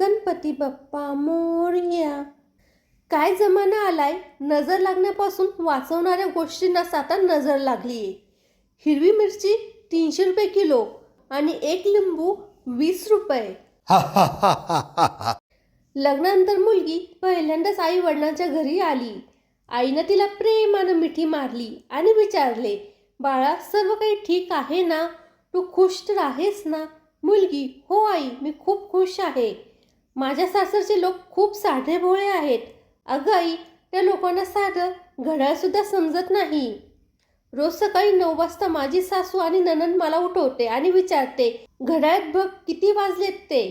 गणपती बाप्पा मोरया. काय जमाना आलाय? नजर लागण्यापासून वाचवणाऱ्या गोष्टींनाच आता नजर लागली आहे हिरवी मिरची तीनशे रुपये किलो आणि एक लिंबू वीस रुपये. लग्नानंतर मुलगी पहिल्यांदाच आई वडिलांच्या घरी आली. आईनं तिला प्रेमानं मिठी मारली आणि विचारले बाळा सर्व काही ठीक आहे ना? तू खुश तर आहेस ना? मुलगी हो आई मी खूप खुश आहे. माझ्या सासरचे लोक खूप साधे भोळे आहेत. अगं आई त्या लोकांना साधं घड्याळसुद्धा समजत नाही. रोज सकाळी नऊ वाजता माझी सासू आणि ननंद मला उठवते आणि विचारते घड्याळात बघ किती वाजलेत ते?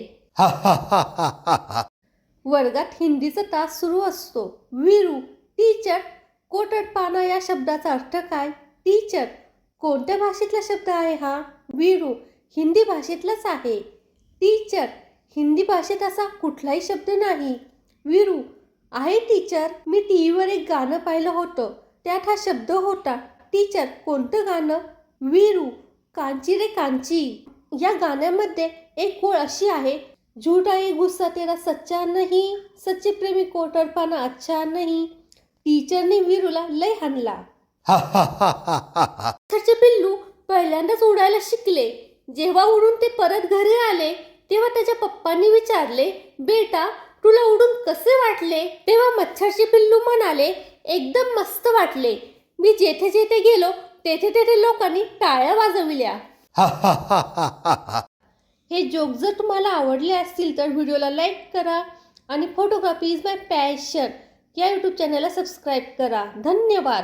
वर्गात हिंदीचा तास सुरू असतो. वीरू टीचर कोटडपाना या शब्दाचा अर्थ काय? टीचर कोणत्या भाषेतला शब्द आहे हा? वीरू हिंदी भाषेतलाच आहे. टीचर हिंदी भाषेत असा कुठलाही शब्द नाही. वीरू आहे टीचर मी टी व्हीवर एक गाणं पाहिलं होतं. त्यात हा शब्द होता टीचर कोणतं गाणं? वीरू कांची रे कांची. या गाण्यामध्ये एक ओळ अशी आहे झूठा ये गुस्सा तेरा सच्चा नहीं. सच्चे प्रेमी कोटरपाना अच्छा नहीं. टीचरने वीरूला लय हाणला. पिल्लू पहिल्यांदाच उडायला शिकले. जेव्हा उडून ते परत घरी आले तेव्हा त्याच्या पप्पांनी विचारले बेटा तुला उडून कसे वाटले? तेव्हा मच्छरचे पिल्लू म्हणाले एकदम मस्त वाटले. मी जेथे जेथे गेलो तेथे तेथे लोकांनी टाळ्या वाजविल्या. हा जोक जर तुम्हाला आवडले असतील तर व्हिडिओला लाईक करा आणि फोटोग्राफी इज माय पॅशन. या यूट्यूब चॅनलला सबस्क्राईब करा. धन्यवाद.